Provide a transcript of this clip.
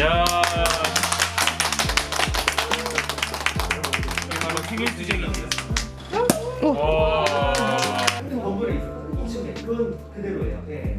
야. 바로 생일 주제기인데요. 오. 어. 와. 건물에 있어요. 2층에 그건 그대로예요. 예.